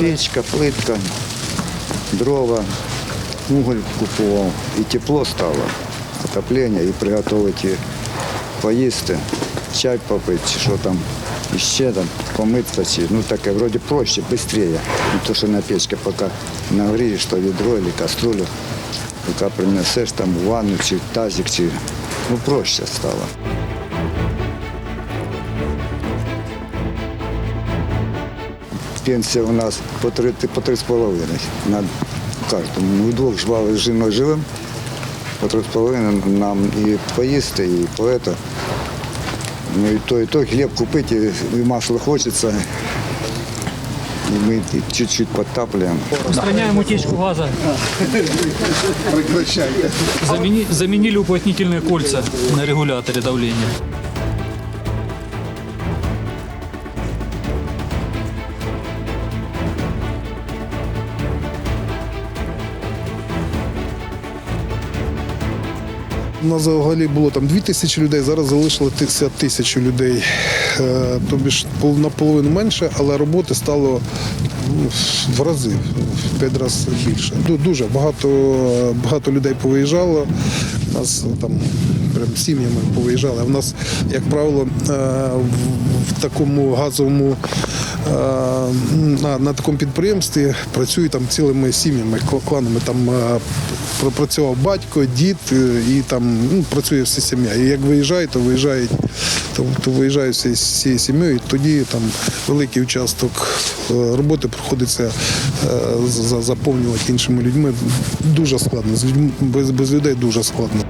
Печка, плитка, дрова, уголь купував. І тепло стало, отоплення, і приготувати поїсти, чай попити, чи що там, і ще там, помитися, чи, ну таке, вроде проще, швидше. Не то, що на печці, поки нагрієш, то відро або каструлю, поки принесеш там в ванну, чи тазик, чи, ну проще стало. Пенсія у нас по три, по три з половиною на кожному. Ми вдвох жвали з жіною живемо, по три з половиною нам і поїсти, і по это. Ну і то, і то хліб купити, і масло хочеться. І ми чуть-чуть підтаплюємо. Устраняем утечку газа. Заменили уплотнительные кольца на регуляторе давления. Нас взагалі було там 2 тисячі людей, зараз залишилося тисячу людей. Е, Тобі ж наполовину менше, але роботи стало в рази, в п'ять разів більше. Дуже багато, багато людей повиїжджало. У нас там прям сім'ями повиїжджали. В нас, як правило, е, в- такому газовому на, на такому підприємстві працюють там цілими сім'ями, кла- кланами. Там е, працював батько, дід е, і там ну, працює вся сім'я. І як виїжджають, то виїжджають, то, то виїжджають всі- всією сім'єю. І тоді там великий участок е, роботи приходиться е, заповнювати іншими людьми. Дуже складно. Без, без людей дуже складно.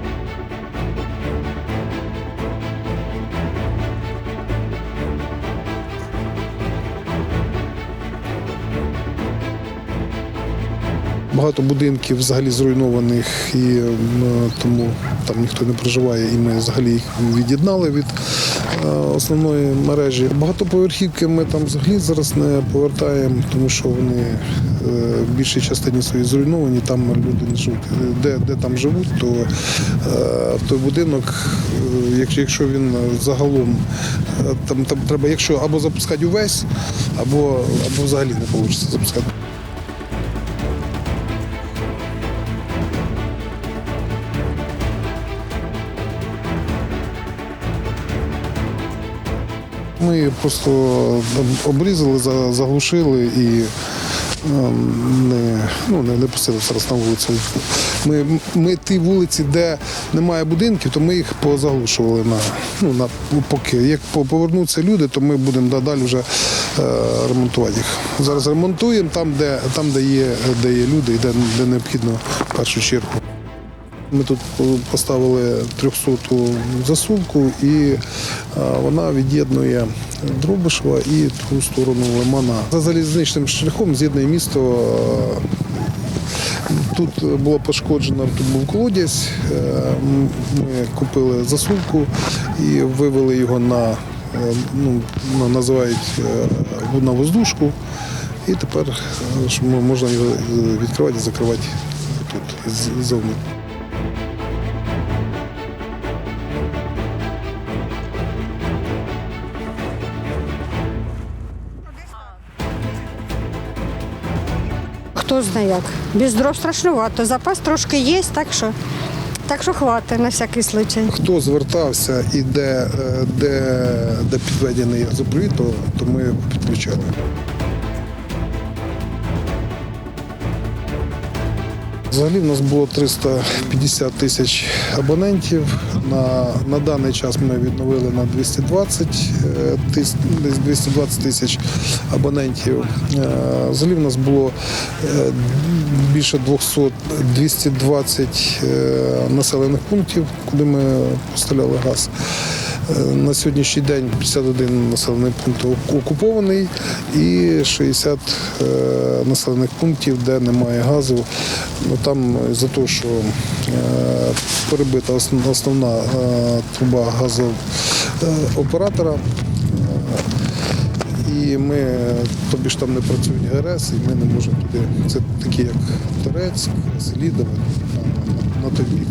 Багато будинків взагалі зруйнованих, і тому там ніхто не проживає, і ми взагалі їх від'єднали від е, основної мережі. Багатоповерхівки ми там взагалі зараз не повертаємо, тому що вони е, в більшій частині свої зруйновані, там люди не живуть. Де, де там живуть, то е, той будинок, е, якщо, він загалом е, там, там треба, якщо або запускати увесь, або, або взагалі не вийде запускати. Ми просто обрізали, заглушили і ем, не, ну, не пустили зараз на вулицю. Ми, ми ті вулиці, де немає будинків, то ми їх позаглушували на, ну, на поки. Як повернуться люди, то ми будемо далі вже е, ремонтувати їх. Зараз ремонтуємо там, де, там, де, є, де є люди і де, де необхідно в першу чергу. Ми тут поставили 300-ту засувку, і е, вона від'єднує Дробишева і ту сторону Лимана. За залізничним шляхом з'єднує місто. е, Тут було пошкоджено, тут був колодязь. е, Ми купили засувку і вивели його на, е, ну, називають е, на воздушку. І тепер е, можна його е, відкривати і закривати тут ззовні. Хто знає як. Без дров страшнувато. Запас трошки є, так що, так що хватить на всякий случай. Хто звертався і де, е, де, де підведений газопровід, то, то ми підключали. Взагалі в нас було 350 тисяч абонентів. На, на даний час ми відновили на 220 е, тис, десь 220 тисяч абонентів. Е, Взагалі в нас було е, більше 200, 220 е, населених пунктів, куди ми поставляли газ. Е, На сьогоднішній день 51 населений пункт окупований і 60 е, населених пунктів, де немає газу. Ну, там за те, що е, перебита основна труба газооператора. І ми, тобі ж там не працюють ГРС, і ми не можемо туди. Це такі, як Торецьк, Селідове, на той бік.